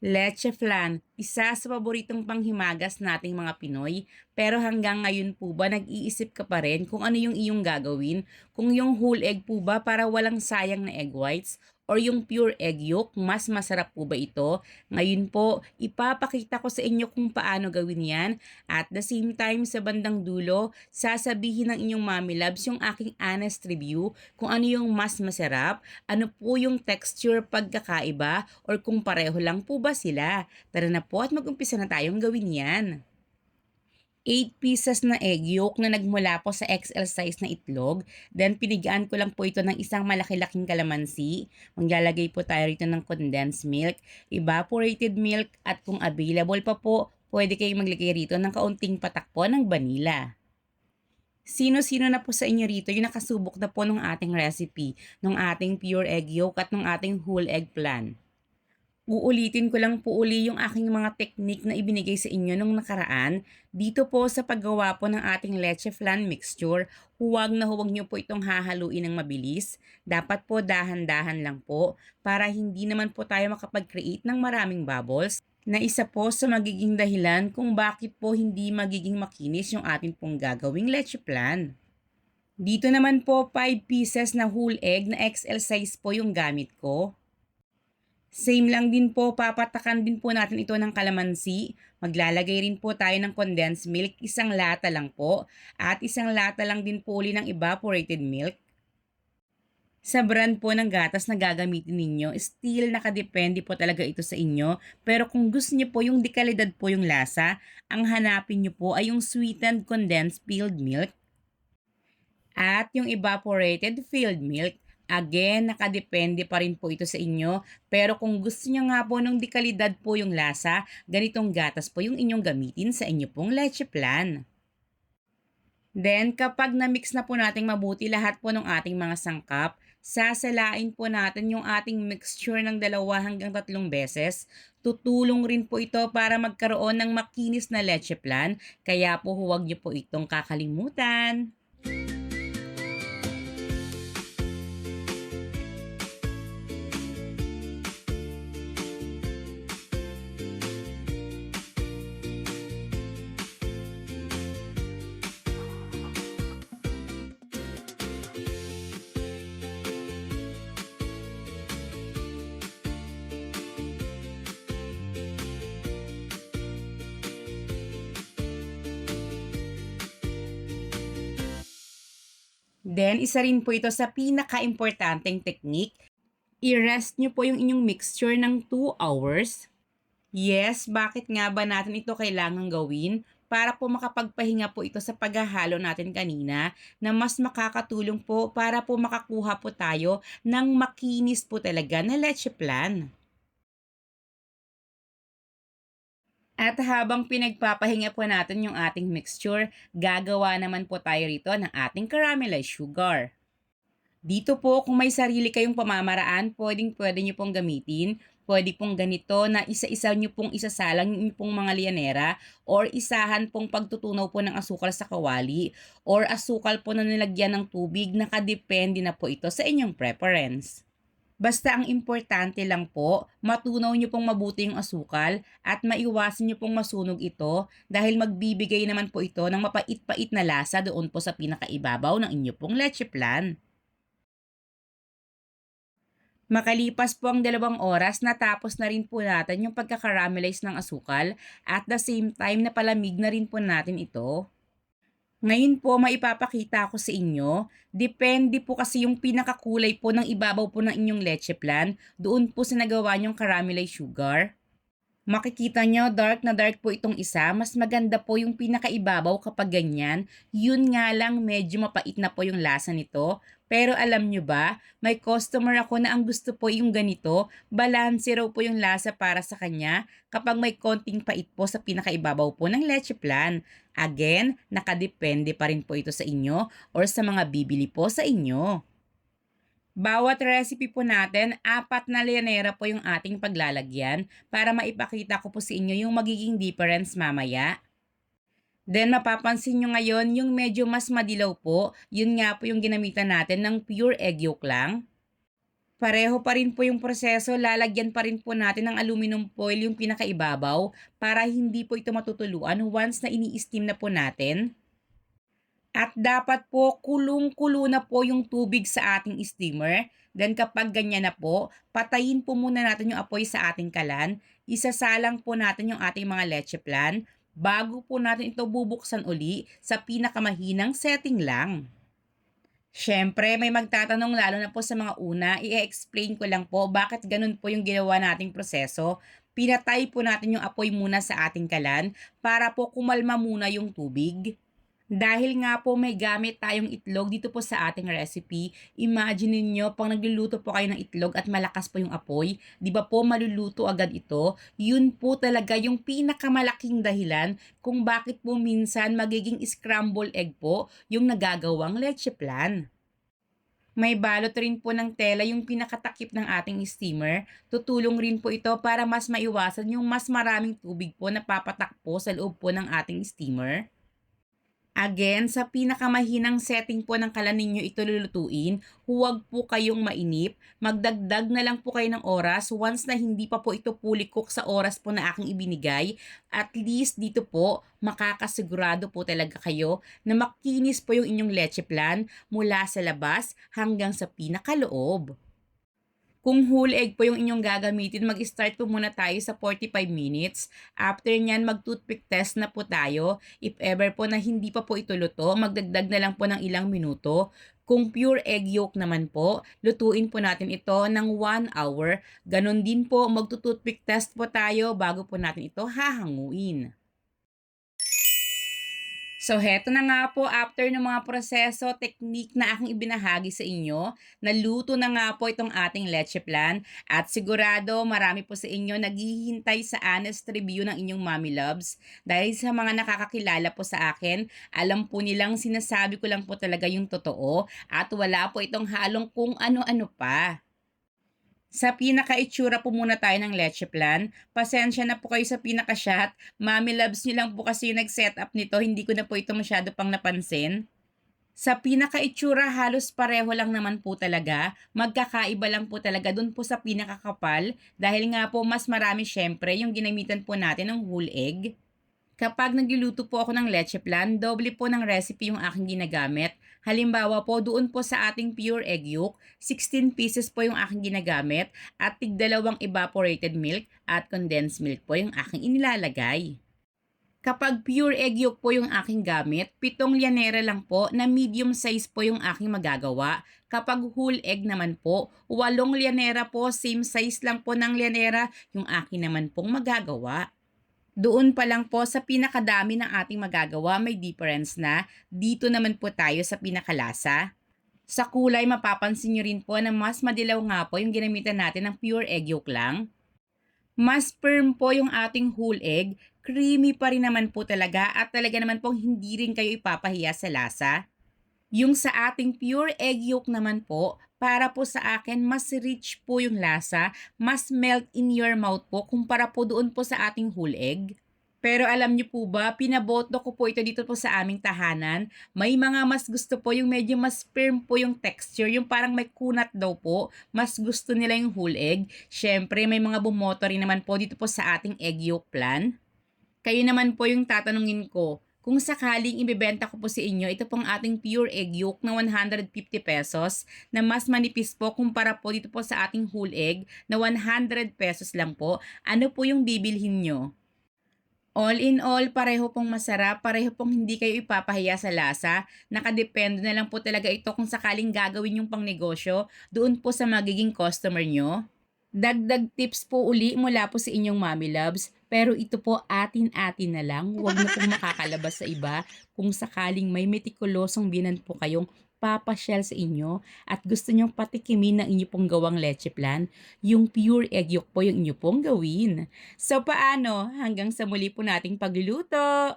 Leche flan, isa sa paboritong panghimagas nating mga Pinoy. Pero hanggang ngayon po ba nag-iisip ka pa rin kung ano yung iyong gagawin? Kung yung whole egg po ba para walang sayang na egg whites? Or yung pure egg yolk, mas masarap po ba ito? Ngayon po, ipapakita ko sa inyo kung paano gawin yan. At the same time, sa bandang dulo, sasabihin ng inyong mommy loves yung aking honest review kung ano yung mas masarap, ano po yung texture pagkakaiba, or kung pareho lang po ba sila. Tara na po at mag-umpisa na tayong gawin yan. 8 pieces na egg yolk na nagmula po sa XL size na itlog. Then, pinigaan ko lang po ito ng isang malaki-laking kalamansi. Maglalagay po tayo rito ng condensed milk, evaporated milk, at kung available pa po, pwede kayong maglagay rito ng kaunting patak po ng vanilla. Sino-sino na po sa inyo rito yung nakasubok na po ng ating recipe, ng ating pure egg yolk at ng ating whole egg plan? Uulitin ko lang po uli yung aking mga technique na ibinigay sa inyo nung nakaraan. Dito po sa paggawa po ng ating leche flan mixture, huwag na huwag nyo po itong hahaluin ng mabilis. Dapat po dahan-dahan lang po para hindi naman po tayo makapag-create ng maraming bubbles na isa po sa magiging dahilan kung bakit po hindi magiging makinis yung ating pong gagawing leche flan. Dito naman po 5 pieces na whole egg na XL size po yung gamit ko. Same lang din po, papatakan din po natin ito ng kalamansi. Maglalagay rin po tayo ng condensed milk, isang lata lang po. At isang lata lang din po uli ng evaporated milk. Sa brand po ng gatas na gagamitin ninyo, still nakadepende po talaga ito sa inyo. Pero kung gusto niyo po yung dekalidad po yung lasa, ang hanapin niyo po ay yung sweetened condensed filled milk at yung evaporated filled milk. Again, nakadepende pa rin po ito sa inyo. Pero kung gusto niyo nga po ng dekalidad po yung lasa, ganitong gatas po yung inyong gamitin sa inyo pong leche plan. Then, kapag na-mix na po natin mabuti lahat po ng ating mga sangkap, sasalain po natin yung ating mixture ng dalawa hanggang tatlong beses. Tutulong rin po ito para magkaroon ng makinis na leche plan, kaya po huwag niyo po itong kakalimutan. Then, isa rin po ito sa pinaka-importanteng technique. I-rest nyo po yung inyong mixture ng 2 hours. Yes, bakit nga ba natin ito kailangan gawin? Para po makapagpahinga po ito sa paghahalo natin kanina na mas makakatulong po para po makakuha po tayo ng makinis po talaga na leche plan. At habang pinagpapahinga po natin yung ating mixture, gagawa naman po tayo rito ng ating caramelized sugar. Dito po, kung may sarili kayong pamamaraan, pwedeng pwede nyo pong gamitin. Pwede pong ganito na isa-isa nyo pong isasalang yung pong mga lianera or isahan pong pagtutunaw po ng asukal sa kawali or asukal po na nilagyan ng tubig, nakadepende na po ito sa inyong preference. Basta ang importante lang po, matunaw nyo pong mabuti yung asukal at maiwasan nyo pong masunog ito dahil magbibigay naman po ito ng mapait-pait na lasa doon po sa pinakaibabaw ng inyo pong leche plan. Makalipas po ang dalawang oras, natapos na rin po natin yung pagkakaramelize ng asukal at the same time na palamig na rin po natin ito. Ngayon po, maipapakita ko sa inyo, depende po kasi yung pinakakulay po ng ibabaw po ng inyong leche plan, doon po sa nagawa nyong caramelized sugar. Makikita nyo, dark na dark po itong isa. Mas maganda po yung pinakaibabaw kapag ganyan. Yun nga lang, medyo mapait na po yung lasa nito. Pero alam nyo ba, may customer ako na ang gusto po yung ganito. Balance raw po yung lasa para sa kanya kapag may konting pait po sa pinakaibabaw po ng leche plan. Again, nakadepende pa rin po ito sa inyo or sa mga bibili po sa inyo. Bawat recipe po natin, apat na lianera po yung ating paglalagyan para maipakita ko po sa inyo yung magiging difference mamaya. Then mapapansin nyo ngayon yung medyo mas madilaw po, yun nga po yung ginamitan natin ng pure egg yolk lang. Pareho pa rin po yung proseso, lalagyan pa rin po natin ng aluminum foil yung pinakaibabaw para hindi po ito matutuluan once na ini-steam na po natin. At dapat po kulong-kulo na po yung tubig sa ating steamer. Then kapag ganyan na po, patayin po muna natin yung apoy sa ating kalan. Isasalang po natin yung ating mga leche plan bago po natin ito bubuksan uli sa pinakamahinang setting lang. Siyempre, may magtatanong lalo na po sa mga una, i-explain ko lang po bakit ganun po yung ginawa nating proseso. Pinatay po natin yung apoy muna sa ating kalan para po kumalma muna yung tubig. Dahil nga po may gamit tayong itlog dito po sa ating recipe, imagine niyo pang nagluluto po kayo ng itlog at malakas po yung apoy, di ba po maluluto agad ito? Yun po talaga yung pinakamalaking dahilan kung bakit po minsan magiging scramble egg po yung nagagawang leche plan. May balot rin po ng tela yung pinakatakip ng ating steamer. Tutulong rin po ito para mas maiwasan yung mas maraming tubig po na papatak po sa loob po ng ating steamer. Again, sa pinakamahinang setting po ng kalan ninyo ito lulutuin, huwag po kayong mainip. Magdagdag na lang po kayo ng oras once na hindi pa po ito fully cook sa oras po na aking ibinigay. At least dito po, makakasigurado po talaga kayo na makinis po yung inyong leche plan mula sa labas hanggang sa pinakaloob. Kung whole egg po yung inyong gagamitin, mag-start po muna tayo sa 45 minutes. After nyan, mag-toothpick test na po tayo. If ever po na hindi pa po ito luto, magdagdag na lang po ng ilang minuto. Kung pure egg yolk naman po, lutuin po natin ito ng 1 hour. Ganon din po, mag-toothpick test po tayo bago po natin ito hahanguin. So, heto na nga po, after ng mga proseso, technique na aking ibinahagi sa inyo, naluto na nga po itong ating leche plan at sigurado marami po sa inyo naghihintay sa honest review ng inyong mommy loves. Dahil sa mga nakakakilala po sa akin, alam po nilang sinasabi ko lang po talaga yung totoo at wala po itong halong kung ano-ano pa. Sa pinaka-itsura po muna tayo ng leche plan. Pasensya na po kayo sa pinaka-shot. Mami loves nyo lang po kasi yung nag-set up nito. Hindi ko na po ito masyado pang napansin. Sa pinaka-itsura, halos pareho lang naman po talaga. Magkakaiba lang po talaga dun po sa pinakakapal. Dahil nga po mas marami syempre yung ginamitan po natin ng whole egg. Kapag nagluluto po ako ng leche plan, doble po ng recipe yung aking ginagamit. Halimbawa po, doon po sa ating pure egg yolk, 16 pieces po yung aking ginagamit at tigdalawang evaporated milk at condensed milk po yung aking inilalagay. Kapag pure egg yolk po yung aking gamit, pitong lyanera lang po na medium size po yung aking magagawa. Kapag whole egg naman po, walong lyanera po, same size lang po ng lyanera yung akin naman pong magagawa. Doon pa lang po sa pinakadami ng ating magagawa may difference na. Dito naman po tayo sa pinakalasa. Sa kulay, mapapansin nyo rin po na mas madilaw nga po yung ginamitan natin ng pure egg yolk lang. Mas firm po yung ating whole egg, creamy pa rin naman po talaga at talaga naman pong hindi rin kayo ipapahiya sa lasa. Yung sa ating pure egg yolk naman po, para po sa akin, mas rich po yung lasa, mas melt in your mouth po kumpara po doon po sa ating whole egg. Pero alam niyo po ba, pinaboto ko po ito dito po sa aming tahanan. May mga mas gusto po yung medyo mas firm po yung texture, yung parang may kunat daw po. Mas gusto nila yung whole egg. Siyempre, may mga bumoto rin naman po dito po sa ating egg yolk plan. Kayo naman po yung tatanungin ko, kung sakaling ibebenta ko po sa inyo, ito pong ating pure egg yolk na 150 pesos na mas manipis po kumpara po dito po sa ating whole egg na 100 pesos lang po. Ano po yung bibilhin nyo? All in all, pareho pong masarap, pareho pong hindi kayo ipapahiya sa lasa. Nakadepende na lang po talaga ito kung sakaling gagawin yung pang negosyo doon po sa magiging customer nyo. Dagdag tips po uli mula po sa inyong mommy loves. Pero ito po atin-atin na lang. Huwag na pong makakalabas sa iba kung sakaling may metikulosong binan po kayong papasyal sa inyo at gusto nyong patikimin ng inyo pong gawang leche plan, yung pure egg yolk po yung inyo pong gawin. So paano? Hanggang sa muli po nating pagluluto!